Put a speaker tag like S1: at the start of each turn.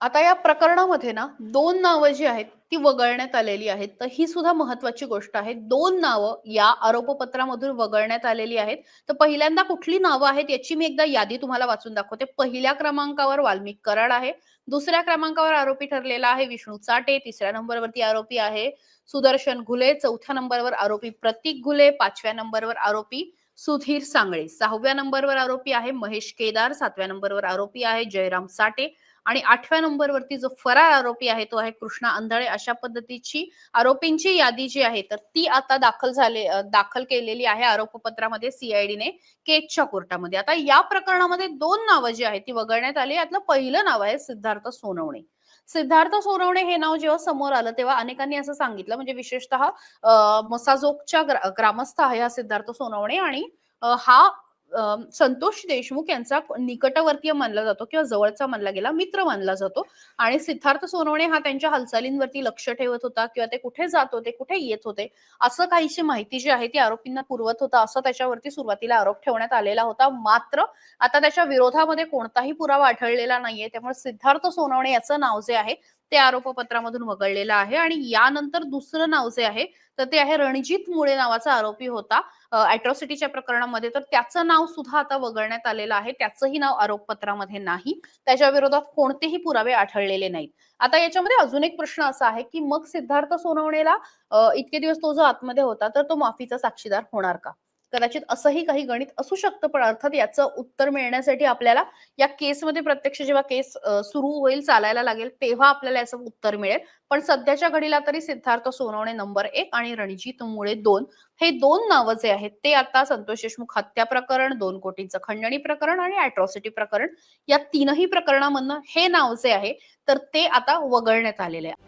S1: आता या प्रकरणामध्ये ना दोन नावं जी आहेत ती वगळण्यात आलेली आहेत. तर ही सुद्धा महत्वाची गोष्ट आहे. दोन नावं या आरोपपत्रामधून वगळण्यात आलेली आहेत. तर पहिल्यांदा कुठली नावं आहेत याची मी एकदा यादी तुम्हाला वाचून दाखवते. पहिल्या क्रमांकावर वाल्मिक कराड आहे. दुसऱ्या क्रमांकावर आरोपी ठरलेला आहे विष्णू चाटे. तिसऱ्या नंबरवरती आरोपी आहे सुदर्शन घुले. चौथ्या नंबरवर आरोपी प्रतीक घुले. पाचव्या नंबरवर आरोपी सुधीर सांगळे. सहाव्या नंबरवर आरोपी आहे महेश केदार. सातव्या नंबरवर आरोपी आहे जयराम साटे आणि आठव्या नंबरवरती जो फरार आरोपी आहे तो आहे कृष्णा अंधळे. अशा पद्धतीची आरोपींची यादी जी आहे तर ती आता दाखल झाले दाखल केलेली आहे आरोपपत्रामध्ये सीआयडीने केजच्या कोर्टामध्ये. आता या प्रकरणामध्ये दोन नावं जी आहेत ती वगळण्यात आली. यातलं पहिलं नाव आहे सिद्धार्थ सोनवणे. सिद्धार्थ सोनवणे हे नाव जेव्हा समोर आलं तेव्हा अनेकांनी असं सांगितलं म्हणजे विशेषतः मसाजोकच्या मसाजोगच्या ग्रामस्थ आहे हा सिद्धार्थ सोनवणे आणि हा संतोष देशमुख यांचा निकटवर्तीय मानला जातो किंवा जवळचा मानला गेला मित्र मानला जातो. आणि सिद्धार्थ सोनवणे हा त्यांच्या हालचालींवरती लक्ष ठेवत होता किंवा ते कुठे जात होते कुठे येत होते असं काहीशी माहिती जी आहे ती आरोपींना पुरवत होता असं त्याच्यावरती सुरुवातीला आरोप ठेवण्यात आलेला होता. मात्र आता त्याच्या विरोधामध्ये कोणताही पुरावा आढळलेला नाहीये. त्यामुळे सिद्धार्थ सोनवणे याचं नाव जे आहे ते आरोपपत्रामधून वगळलेलं आहे आणि यानंतर दुसरं नाव जे आहे तर ते आहे रणजित मुळे नावाचा आरोपी होता. अॅट्रॉसिटीच्या प्रकरणामध्ये तर त्याचं नाव सुद्धा आता वगळण्यात आलेलं आहे. त्याचंही नाव आरोपपत्रामध्ये नाही. त्याच्या विरोधात कोणतेही पुरावे आढळलेले नाहीत. आता याच्यामध्ये अजून एक प्रश्न असा आहे की मग सिद्धार्थ सोनवणेला इतके दिवस तो जो आतमध्ये होता तर तो माफीचा साक्षीदार होणार का? कदाचित असंही काही गणित असू शकतं पण अर्थात याचं उत्तर मिळण्यासाठी आपल्याला या केसमध्ये प्रत्यक्ष जेव्हा केस सुरू होईल चालायला लागेल तेव्हा आपल्याला याचं उत्तर मिळेल. पण सध्याच्या घडीला तरी सिद्धार्थ सोनवणे नंबर एक आणि रणजित मुळे दोन हे दोन नावं जे आहेत ते आता संतोष देशमुख हत्या प्रकरण दोन कोटींचं खंडणी प्रकरण आणि अॅट्रॉसिटी प्रकरण या तीनही प्रकरणामधनं हे नाव जे आहे तर ते आता वगळण्यात आलेले आहे.